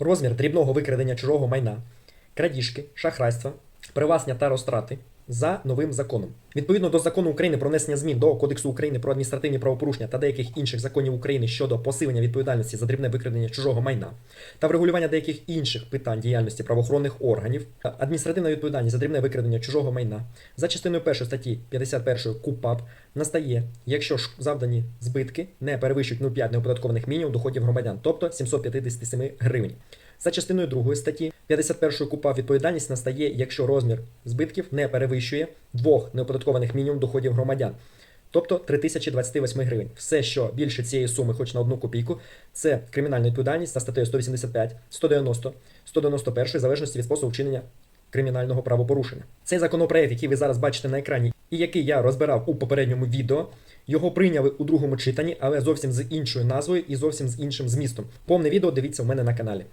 розмір дрібного викрадення чужого майна, крадіжки, шахрайства, привласнення та розтрати за новим законом. Відповідно до закону України про внесення змін до Кодексу України про адміністративні правопорушення та деяких інших законів України щодо посилення відповідальності за дрібне викрадення чужого майна та врегулювання деяких інших питань діяльності правоохоронних органів, адміністративна відповідальність за дрібне викрадення чужого майна за частиною 1 статті 51 КУПАП настає, якщо ж завдані збитки не перевищують 0,5 неоподаткованих мінімум доходів громадян, тобто 757 гривень. За частиною 2 статті 51 КУПАП відповідальність настає, якщо розмір збитків не перевищує двох неоподаткованих мінімум доходів громадян. Тобто 3028 гривень. Все, що більше цієї суми, хоч на одну копійку, це кримінальна відповідальність за статтею 185, 190, 191 в залежності від способу вчинення кримінального правопорушення. Цей законопроект, який ви зараз бачите на екрані, і який я розбирав у попередньому відео, його прийняли у другому читанні, але зовсім з іншою назвою і зовсім з іншим змістом. Повне відео дивіться у мене на каналі.